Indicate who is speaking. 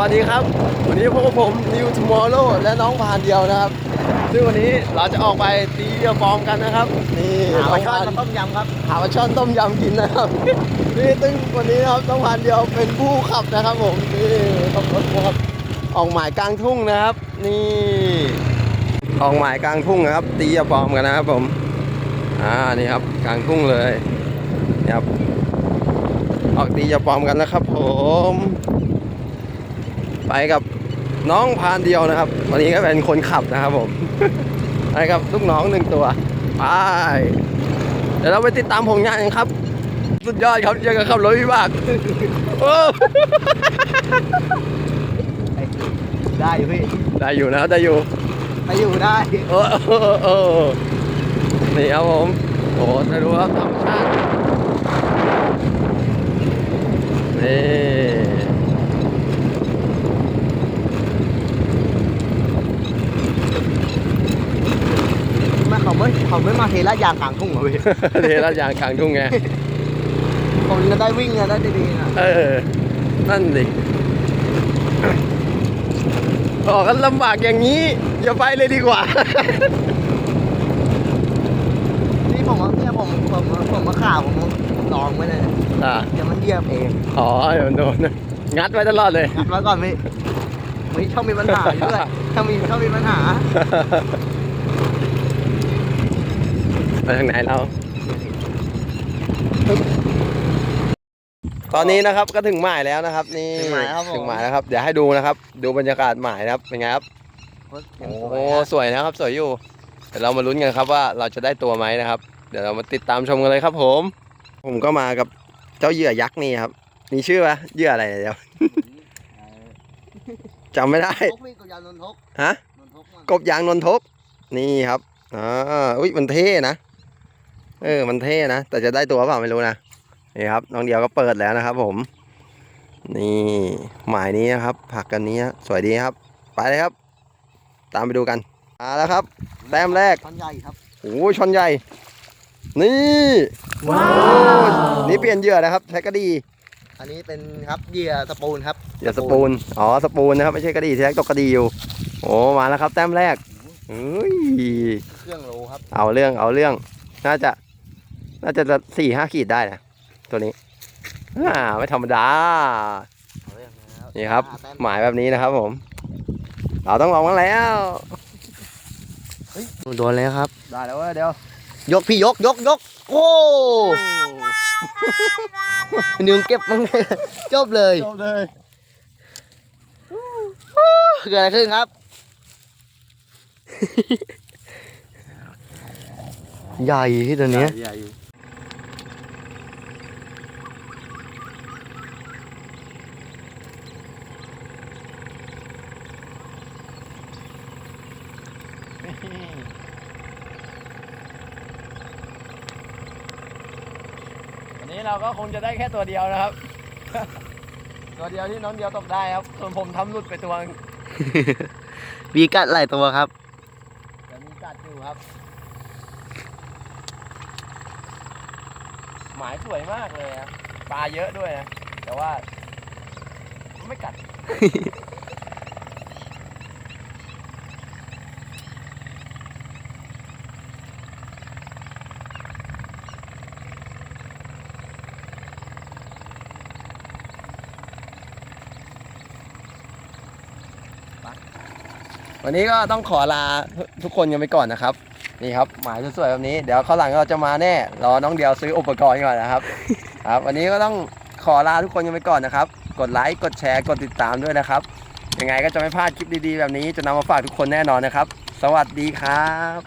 Speaker 1: วัสดีครับ วันนี้พบกับผมนิวทมอร์โลและน้องพานเดียวนะครับ ซึ่งวันนี้เราจะออกไปตีเรือฟอร์มกันนะครับ นี่
Speaker 2: หาปลาช่อน
Speaker 1: ง
Speaker 2: มาต้มยำครับ
Speaker 1: หาปลาช่อนต้มยำกินนะครับ นี่ซึ่งวันนี้นะครับน้องพานเดียวเป็นผู้ขับนะครับผมนี่ต้องรถครับออกหมายกลางทุ่งนะครับ นี่ออกหมายกลางทุ่งนะครับ ตีเรือฟอร์มกันนะครับผมอ่านี่ครับกลางทุ่งเลยนี่ครับออกตีเรือฟอร์มกันแล้วครับ ผม ไปกับน้องพานเดียวนะครับ วันนี้ก็เป็นคนขับนะครับผมไปกับลูกน้องหนึ่งตัวไปเดี๋ยวเราไปติดตามผลงานกันครับ สุดยอดครับยังกับขับรถวิบากโอ้
Speaker 2: ได้อยู่พี่
Speaker 1: ได้อยู่นะครับได้อยู่
Speaker 2: ไปอยู่ได้
Speaker 1: โอ้โอ้โอ้นี่ครับผมโอ้จะดูครับธรรมชาตินี่
Speaker 2: มา เขาไม่เขาไม่มาเทละยางกลางทุ่งเหรอพี่
Speaker 1: เทระยางกลางทุ่งไง
Speaker 2: ผมจะได้วิ่งกันได้ดีๆนะ
Speaker 1: เออ นั่นสิออกกันลำบากอย่างนี้ อย่าไปเลยดีกว่า
Speaker 2: นี่ผมว่าเนี่ยผมผมผมมาข่าวผมผมลองไว้เลย
Speaker 1: อ่า
Speaker 2: เดี๋ยวมันเหยียบเอง
Speaker 1: อ๋อเดี๋ยวโดนงัดไว้ตลอดเลย
Speaker 2: งัดไว้ก่อนพี่ไม่ชอบมีปัญหาอยู่ด้วยถ้ามีชอบมีปัญหา
Speaker 1: ไปทางไหนเราตอนนี้นะครับก็ถึงหมายแล้วนะครับ นี่
Speaker 2: ถึงหมายแล้วครับผม
Speaker 1: ถึงหมายแล้วครับเดี๋ยวให้ดูนะครับ ดูบรรยากาศหมายนะครับเป็นไงครับ
Speaker 2: โอ้
Speaker 1: โอ้สวยนะครับ สวยอยู่เดี๋ยวเรามาลุ้นกันครับว่าเราจะได้ตัวไหมนะครับ เดี๋ยวเรามาติดตามชมกันเลยครับผม ผมก็มากับเจ้าเหยื่อยักษ์นี่ครับมีชื่อปะเหยื่ออะไรเนี่ยเดี๋ยวจำไม่ได้
Speaker 2: ทกพี่กับยานนทก
Speaker 1: ฮะ
Speaker 2: นนทกมัน
Speaker 1: กบยางนนทกนี่ครับอ่าอุ้ยมันเท่นะ เออมันเท่นะ แต่จะได้ตัวเปล่าไม่รู้นะนี่ครับน้องเดียวก็เปิดแล้วนะครับผม นี่หมายนี้นะครับ ผักกันนี้ฮะสวยดีครับ ไปเลยครับ ตามไปดูกันมาแล้วครับแต้มแรก
Speaker 2: ท่อนใหญ่ครับ
Speaker 1: โอ้ยชอนใหญ่ นี่
Speaker 2: ว้า
Speaker 1: โอ้ยนี่เปลี่ยนเหยื่อนะครับใช้กระดี
Speaker 2: อันนี้เป็นครับเหยื่อสปูนครับ
Speaker 1: เหยื่อสปูนอ๋อสปูนนะครับไม่ใช่กระดีที่แรกตกกระดีอยู่โอ้มาแล้วครับ แต้มแรกเฮ้ย
Speaker 2: เครื่องโลครับ
Speaker 1: เอาเรื่องเอาเรื่อง น่าจะ น่าจะสี่ห้าขีดได้นะตัวนี้อ่าไม่ธรรมดา
Speaker 2: เอาเรื่องนะครับ
Speaker 1: นี่ครับ
Speaker 2: อ่าแต้ม
Speaker 1: หมายแบบนี้นะครับผม เราต้องลองกันแล้ว
Speaker 2: โดนแล้วครับ
Speaker 1: ได้แล้วเว้ยเดี๋ยวย
Speaker 2: กพี่ยกยกยกโอ้นิวเก็บมันจบเลย
Speaker 1: จบเลย
Speaker 2: เกิดอะไรขึ้นครับ ใหญ่ที่ตัวเนี้ย
Speaker 1: ใหญ่ วันนี้เราก็คงจะได้แค่ตัวเดียวนะครับ ตัวเดียวที่น้องเดียวตกได้ครับ ส่วนผมทำหลุดไปตัวนึง
Speaker 2: มีกัดหลายตัวครับ
Speaker 1: แต่มีกัดอยู่ครับ หมายสวยมากเลยนะปลาเยอะด้วยนะ แต่ว่า ไม่กัด วันนี้ก็ต้องขอลาทุกคนกันไปก่อนนะครับ นี่ครับหมายสวยๆแบบนี้เดี๋ยวข้างหลังเราจะมาแน่รอน้องเดียวซื้ออุปกรณ์ก่อนนะครับ ครับ วันนี้ก็ต้องขอลาทุกคนกันไปก่อนนะครับ กดไลค์กดแชร์กดติดตามด้วยนะครับยังไงก็จะไม่พลาดคลิปดีๆ แบบนี้จะนำมาฝากทุกคนแน่นอนนะครับ สวัสดีครับ